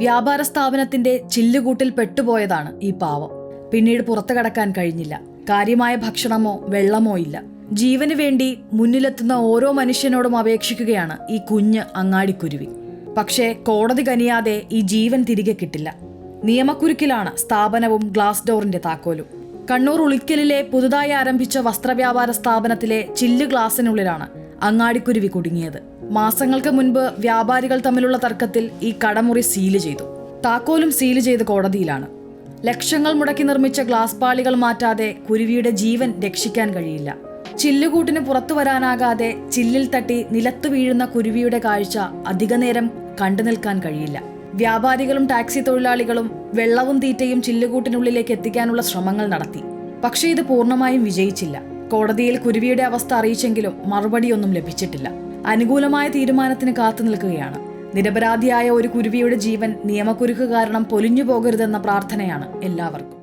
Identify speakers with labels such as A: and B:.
A: വ്യാപാര സ്ഥാപനത്തിന്റെ ചില്ലുകൂട്ടിൽ പെട്ടുപോയതാണ് ഈ പാവം. പിന്നീട് പുറത്തു കടക്കാൻ കഴിഞ്ഞില്ല. കാര്യമായ ഭക്ഷണമോ വെള്ളമോ ഇല്ല. ജീവന് വേണ്ടി മുന്നിലെത്തുന്ന ഓരോ മനുഷ്യനോടും അപേക്ഷിക്കുകയാണ് ഈ കുഞ്ഞ് അങ്ങാടിക്കുരുവി. പക്ഷേ കോടതി കനിയാതെ ഈ ജീവൻ തിരികെ കിട്ടില്ല. നിയമക്കുരുക്കിലാണ് സ്ഥാപനവും ഗ്ലാസ് ഡോറിന്റെ താക്കോലും. കണ്ണൂർ ഉളിക്കലിലെ പുതുതായി ആരംഭിച്ച വസ്ത്രവ്യാപാര സ്ഥാപനത്തിലെ ചില്ല് ഗ്ലാസിനുള്ളിലാണ് അങ്ങാടിക്കുരുവി കുടുങ്ങിയത്. മാസങ്ങൾക്ക് മുൻപ് വ്യാപാരികൾ തമ്മിലുള്ള തർക്കത്തിൽ ഈ കടമുറി സീൽ ചെയ്തു. താക്കോലും സീൽ ചെയ്ത് കോടതിയിലാണ്. ലക്ഷങ്ങൾ മുടക്കി നിർമ്മിച്ച ഗ്ലാസ് പാളികൾ മാറ്റാതെ കുരുവിയുടെ ജീവൻ രക്ഷിക്കാൻ കഴിയില്ല. ചില്ലുകൂട്ടിന് പുറത്തു വരാനാകാതെ ചില്ലിൽ തട്ടി നിലത്തു വീഴുന്ന കുരുവിയുടെ കാഴ്ച അധികനേരം കണ്ടു നിൽക്കാൻ കഴിയില്ല. വ്യാപാരികളും ടാക്സി തൊഴിലാളികളും വെള്ളവും തീറ്റയും ചില്ലുകൂട്ടിനുള്ളിലേക്ക് എത്തിക്കാനുള്ള ശ്രമങ്ങൾ നടത്തി. പക്ഷേ ഇത് പൂർണമായും വിജയിച്ചില്ല. കോടതിയിൽ കുരുവിയുടെ അവസ്ഥ അറിയിച്ചെങ്കിലും മറുപടിയൊന്നും ലഭിച്ചിട്ടില്ല. അനുകൂലമായ തീരുമാനത്തിന് കാത്തു നിൽക്കുകയാണ്. നിരപരാധിയായ ഒരു കുരുവിയുടെ ജീവൻ നിയമക്കുരുക്ക് കാരണം പൊലിഞ്ഞു പോകരുതെന്ന പ്രാർത്ഥനയാണ് എല്ലാവർക്കും.